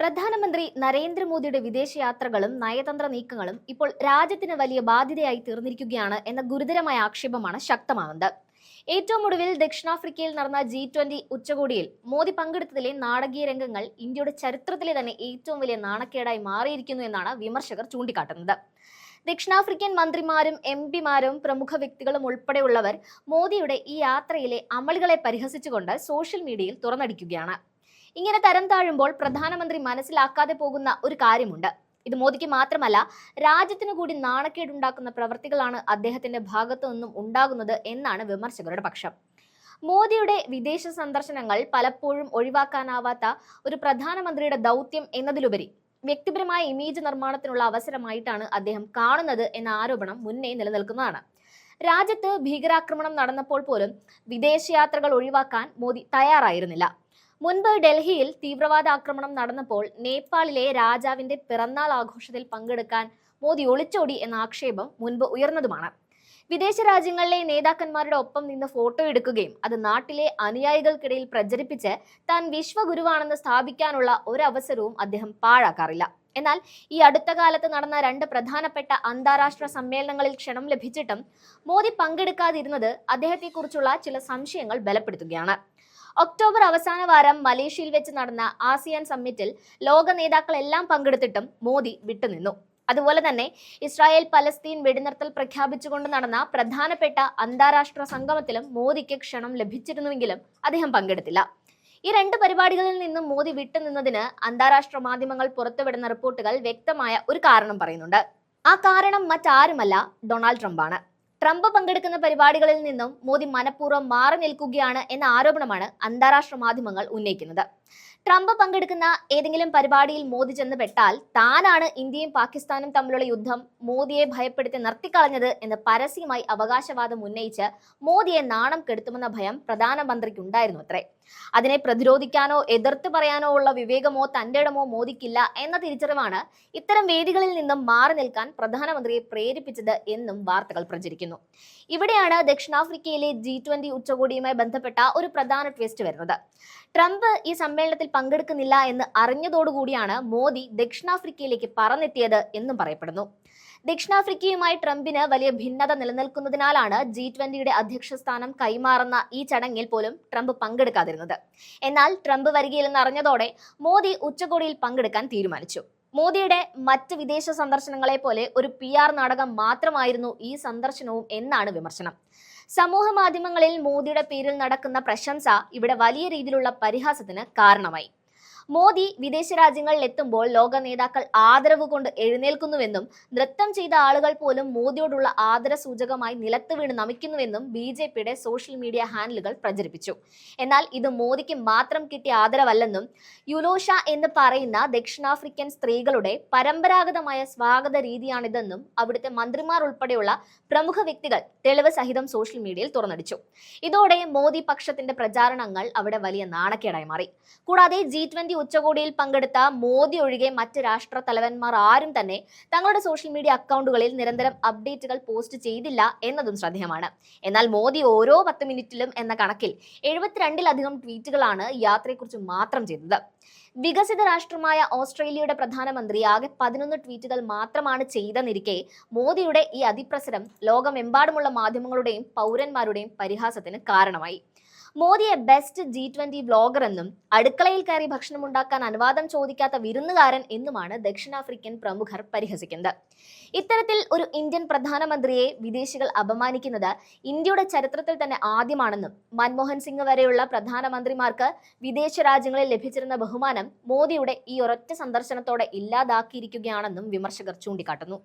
പ്രധാനമന്ത്രി നരേന്ദ്രമോദിയുടെ വിദേശയാത്രകളും നയതന്ത്ര നീക്കങ്ങളും ഇപ്പോൾ രാജ്യത്തിന് വലിയ ബാധ്യതയായി തീർന്നിരിക്കുകയാണ് എന്ന ഗുരുതരമായ ആക്ഷേപമാണ് ശക്തമാകുന്നത്. ഏറ്റവും ഒടുവിൽ ദക്ഷിണാഫ്രിക്കയിൽ നടന്ന ജി ട്വന്റി ഉച്ചകോടിയിൽ മോദി പങ്കെടുത്തതിലെ നാടകീയ രംഗങ്ങൾ ഇന്ത്യയുടെ ചരിത്രത്തിലെ തന്നെ ഏറ്റവും വലിയ നാണക്കേടായി മാറിയിരിക്കുന്നു എന്നാണ് വിമർശകർ ചൂണ്ടിക്കാട്ടുന്നത്. ദക്ഷിണാഫ്രിക്കൻ മന്ത്രിമാരും എം പിമാരും പ്രമുഖ വ്യക്തികളും ഉൾപ്പെടെയുള്ളവർ മോദിയുടെ ഈ യാത്രയിലെ അമളികളെ പരിഹസിച്ചുകൊണ്ട് സോഷ്യൽ മീഡിയയിൽ തുറന്നടിക്കുകയാണ്. ഇങ്ങനെ തരം താഴുമ്പോൾ പ്രധാനമന്ത്രി മനസ്സിലാക്കാതെ പോകുന്ന ഒരു കാര്യമുണ്ട്. ഇത് മോദിക്ക് മാത്രമല്ല രാജ്യത്തിനു കൂടി നാണക്കേടുണ്ടാക്കുന്ന പ്രവൃത്തികളാണ് അദ്ദേഹത്തിന്റെ ഭാഗത്തു നിന്നും ഉണ്ടാകുന്നത് എന്നാണ് വിമർശകരുടെ പക്ഷം. മോദിയുടെ വിദേശ സന്ദർശനങ്ങൾ പലപ്പോഴും ഒഴിവാക്കാനാവാത്ത ഒരു പ്രധാനമന്ത്രിയുടെ ദൗത്യം എന്നതിലുപരി വ്യക്തിപരമായ ഇമേജ് നിർമ്മാണത്തിനുള്ള അവസരമായിട്ടാണ് അദ്ദേഹം കാണുന്നത് എന്ന ആരോപണം മുന്നേ നിലനിൽക്കുന്നതാണ്. രാജ്യത്ത് ഭീകരാക്രമണം നടന്നപ്പോൾ പോലും വിദേശയാത്രകൾ ഒഴിവാക്കാൻ മോദി തയ്യാറായിരുന്നില്ല. മുൻപ് ഡൽഹിയിൽ തീവ്രവാദ ആക്രമണം നടന്നപ്പോൾ നേപ്പാളിലെ രാജാവിന്റെ പിറന്നാൾ ആഘോഷത്തിൽ പങ്കെടുക്കാൻ മോദി ഒളിച്ചോടി എന്ന ആക്ഷേപം മുൻപ് ഉയർന്നതുമാണ്. വിദേശ രാജ്യങ്ങളിലെ നേതാക്കന്മാരുടെ ഒപ്പം നിന്ന് ഫോട്ടോ എടുക്കുകയും അത് നാട്ടിലെ അനുയായികൾക്കിടയിൽ പ്രചരിപ്പിച്ച് താൻ വിശ്വഗുരുവാണെന്ന് സ്ഥാപിക്കാനുള്ള ഒരവസരവും അദ്ദേഹം പാഴാക്കാറില്ല. എന്നാൽ ഈ അടുത്ത കാലത്ത് നടന്ന രണ്ട് പ്രധാനപ്പെട്ട അന്താരാഷ്ട്ര സമ്മേളനങ്ങളിൽ ക്ഷണം ലഭിച്ചിട്ടും മോദി പങ്കെടുക്കാതിരുന്നത് അദ്ദേഹത്തെക്കുറിച്ചുള്ള ചില സംശയങ്ങൾ ബലപ്പെടുത്തുകയാണ്. ഒക്ടോബർ അവസാന വാരം മലേഷ്യയിൽ വെച്ച് നടന്ന ആസിയാൻ സമ്മിറ്റിൽ ലോക നേതാക്കളെല്ലാം പങ്കെടുത്തിട്ടും മോദി വിട്ടുനിന്നു. അതുപോലെ തന്നെ ഇസ്രായേൽ പലസ്തീൻ വെടിനിർത്തൽ പ്രഖ്യാപിച്ചുകൊണ്ട് നടന്ന പ്രധാനപ്പെട്ട അന്താരാഷ്ട്ര സംഗമത്തിലും മോദിക്ക് ക്ഷണം ലഭിച്ചിരുന്നുവെങ്കിലും അദ്ദേഹം പങ്കെടുത്തില്ല. ഈ രണ്ട് പരിപാടികളിൽ നിന്നും മോദി വിട്ടുനിന്നതിന് അന്താരാഷ്ട്ര മാധ്യമങ്ങൾ പുറത്തുവിടുന്ന റിപ്പോർട്ടുകൾ വ്യക്തമായ ഒരു കാരണം പറയുന്നുണ്ട്. ആ കാരണം മറ്റാരുമല്ല ഡൊണാൾഡ് ട്രംപാണ്. ട്രംപ് പങ്കെടുക്കുന്ന പരിപാടികളിൽ നിന്നും മോദി മനഃപൂർവം മാറി നിൽക്കുകയാണ് എന്ന ആരോപണമാണ് അന്താരാഷ്ട്ര മാധ്യമങ്ങൾ ഉന്നയിക്കുന്നത്. ട്രംപ് പങ്കെടുക്കുന്ന ഏതെങ്കിലും പരിപാടിയിൽ മോദി ചെന്ന് പെട്ടാൽ താനാണ് ഇന്ത്യയും പാകിസ്ഥാനും തമ്മിലുള്ള യുദ്ധം മോദിയെ ഭയപ്പെടുത്തി നിർത്തിക്കളഞ്ഞത് എന്ന് പരസ്യമായി അവകാശവാദം ഉന്നയിച്ച് മോദിയെ നാണം കെടുത്തുമെന്ന ഭയം പ്രധാനമന്ത്രിക്ക് ഉണ്ടായിരുന്നു അത്രേ. അതിനെ പ്രതിരോധിക്കാനോ എതിർത്ത് പറയാനോ ഉള്ള വിവേകമോ തന്റെ ഇടമോ മോദിക്കില്ല എന്ന തിരിച്ചറിവാണ് ഇത്തരം വേദികളിൽ നിന്നും മാറി നിൽക്കാൻ പ്രധാനമന്ത്രിയെ പ്രേരിപ്പിച്ചത് എന്നും വാർത്തകൾ പ്രചരിക്കുന്നു. ഇവിടെയാണ് ദക്ഷിണാഫ്രിക്കയിലെ ജി ട്വന്റി ഉച്ചകോടിയുമായി ബന്ധപ്പെട്ട ഒരു പ്രധാന ട്വിസ്റ്റ് വരുന്നത്. ട്രംപ് ഈ സമ്മേളനത്തിൽ പങ്കെടുക്കുന്നില്ല എന്ന് അറിഞ്ഞതോടുകൂടിയാണ് മോദി ദക്ഷിണാഫ്രിക്കയിലേക്ക് പറന്നെത്തിയത് എന്നും പറയപ്പെടുന്നു. ദക്ഷിണാഫ്രിക്കയുമായി ട്രംപിന് വലിയ ഭിന്നത നിലനിൽക്കുന്നതിനാലാണ് ജി ട്വന്റിയുടെ അധ്യക്ഷ സ്ഥാനം കൈമാറുന്ന ഈ ചടങ്ങിൽ പോലും ട്രംപ് പങ്കെടുക്കാതിരുന്നത്. എന്നാൽ ട്രംപ് വരികയില്ലെന്ന് അറിഞ്ഞതോടെ മോദി ഉച്ചകോടിയിൽ പങ്കെടുക്കാൻ തീരുമാനിച്ചു. മോദിയുടെ മറ്റ് വിദേശ സന്ദർശനങ്ങളെ പോലെ ഒരു പി ആർ നാടകം മാത്രമായിരുന്നു ഈ സന്ദർശനവും എന്നാണ് വിമർശനം. സമൂഹ മാധ്യമങ്ങളിൽ മോദിയുടെ പേരിൽ നടക്കുന്ന പ്രശംസ ഇവിടെ വലിയ രീതിയിലുള്ള പരിഹാസത്തിന് കാരണമായി. മോദി വിദേശ രാജ്യങ്ങളിൽ എത്തുമ്പോൾ ലോക നേതാക്കൾ ആദരവ് കൊണ്ട് എഴുന്നേൽക്കുന്നുവെന്നും നൃത്തം ചെയ്ത ആളുകൾ പോലും മോദിയോടുള്ള ആദര സൂചകമായി നിലത്ത് വീണ് നമിക്കുന്നുവെന്നും ബി ജെ പിയുടെ സോഷ്യൽ മീഡിയ ഹാൻഡിലുകൾ പ്രചരിപ്പിച്ചു. എന്നാൽ ഇത് മോദിക്ക് മാത്രം കിട്ടിയ ആദരവല്ലെന്നും യുലോഷ എന്ന് പറയുന്ന ദക്ഷിണാഫ്രിക്കൻ സ്ത്രീകളുടെ പരമ്പരാഗതമായ സ്വാഗത രീതിയാണിതെന്നും അവിടുത്തെ മന്ത്രിമാർ ഉൾപ്പെടെയുള്ള പ്രമുഖ വ്യക്തികൾ തെളിവ് സഹിതം സോഷ്യൽ മീഡിയയിൽ തുറന്നടിച്ചു. ഇതോടെ മോദി പക്ഷത്തിന്റെ പ്രചാരണങ്ങൾ അവിടെ വലിയ നാണക്കേടായി മാറി. കൂടാതെ ജി ട്വന്റി ഉച്ചകോടിയിൽ പങ്കെടുത്ത മോദി ഒഴികെ മറ്റ് രാഷ്ട്ര തലവന്മാർ ആരും തന്നെ തങ്ങളുടെ സോഷ്യൽ മീഡിയ അക്കൗണ്ടുകളിൽ നിരന്തരം അപ്ഡേറ്റുകൾ പോസ്റ്റ് ചെയ്തില്ല എന്നതും ശ്രദ്ധേയമാണ്. എന്നാൽ മോദി ഓരോ പത്ത് മിനിറ്റിലും എന്ന കണക്കിൽ എഴുപത്തിരണ്ടിലധികം ട്വീറ്റുകളാണ് യാത്രയെക്കുറിച്ച് മാത്രം ചെയ്തത്. വികസിത രാഷ്ട്രമായ ഓസ്ട്രേലിയയുടെ പ്രധാനമന്ത്രി ആകെ പതിനൊന്ന് ട്വീറ്റുകൾ മാത്രമാണ് ചെയ്തെന്നിരിക്കെ മോദിയുടെ ഈ അതിപ്രസരം ലോകമെമ്പാടുമുള്ള മാധ്യമങ്ങളുടെയും പൗരന്മാരുടെയും പരിഹാസത്തിന് കാരണമായി. മോദിയെ ബെസ്റ്റ് ജി ട്വന്റി വ്ലോഗർ എന്നും അടുക്കളയിൽ കയറി ഭക്ഷണം ഉണ്ടാക്കാൻ അനുവാദം ചോദിക്കാത്ത വിരുന്നുകാരൻ എന്നുമാണ് ദക്ഷിണാഫ്രിക്കൻ പ്രമുഖർ പരിഹസിക്കുന്നത്. ഇത്തരത്തിൽ ഒരു ഇന്ത്യൻ പ്രധാനമന്ത്രിയെ വിദേശികൾ അപമാനിക്കുന്നത് ഇന്ത്യയുടെ ചരിത്രത്തിൽ തന്നെ ആദ്യമാണെന്നും മൻമോഹൻ സിംഗ് വരെയുള്ള പ്രധാനമന്ത്രിമാർക്ക് വിദേശ രാജ്യങ്ങളിൽ ലഭിച്ചിരുന്ന ബഹുമാനം മോദിയുടെ ഈ ഒരൊറ്റ സന്ദർശനത്തോടെ ഇല്ലാതാക്കിയിരിക്കുകയാണെന്നും വിമർശകർ ചൂണ്ടിക്കാട്ടുന്നു.